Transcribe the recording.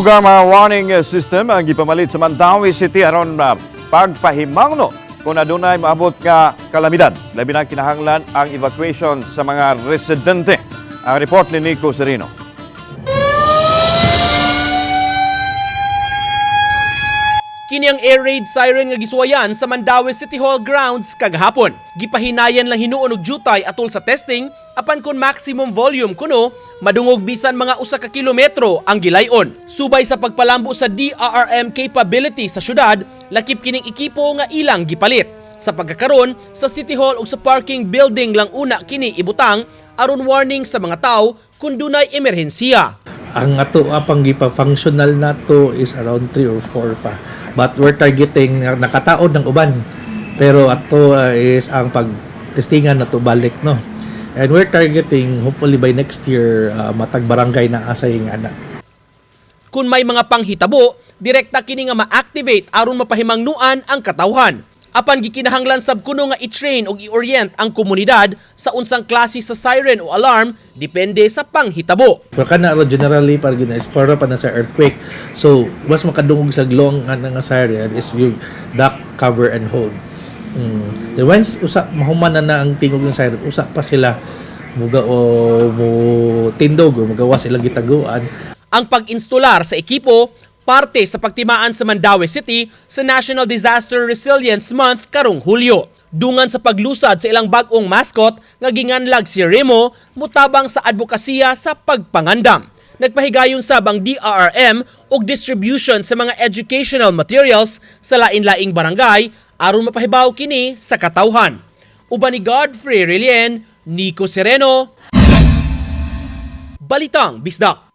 Dugang mga warning system ang gipamalit sa Mandawi City aron na pagpahimangno kung adunay maabot nga kalamidad. Labi na kinahanglan ang evacuation sa mga residente. Ang report ni Nico Serino. Kini air raid siren nga gisuwayan sa Mandawi City Hall grounds kagahapon. Gipahinayan lang hinuon og jutay atol sa testing apan kon maximum volume kuno madungog bisan mga usa ka kilometro ang gilayon. Subay sa pagpalambo sa DRRM capability sa syudad, lakip kining ekipo nga ilang gipalit. Sa pagkakaron, sa City Hall ug sa parking building lang una kini ibutang aron warning sa mga tao kung dunay emerhensiya. ang ato apang gipa-functional nato is around 3 or 4 pa. But we're targeting na- nakataod ng uban. Pero ato uh, is ang pagtestingan nato balik no. And we're targeting hopefully by next year uh, matag barangay na asay nga na. Kung may mga panghitabo, direkta kini nga ma-activate aron mapahimangnuan ang katawhan. Apan gikinahanglan sab kuno nga i-train ug i-orient ang komunidad sa unsang klase sa siren o alarm depende sa panghitabo. Pero kana ro generally para gina para pa na sa earthquake. So mas makadungog sa glong nga nga siren is you duck cover and hold. Mm. Then once usa mahuman na, na ang tingog ng siren, usa pa sila muga o mo tindog o magawas ilang gitaguan Ang pag-instalar sa ekipo parte sa pagtimaan sa Mandawi City sa National Disaster Resilience Month karong Hulyo. Dungan sa paglusad sa ilang bag-ong mascot nga ginganlag si Remo mutabang sa advokasya sa pagpangandam. Nagpahigayon sab ang DRRM og distribution sa mga educational materials sa lain-laing barangay aron mapahibaw kini sa katawhan. Uban ni Godfrey Relien, Nico Sereno, Balitang Bisdak.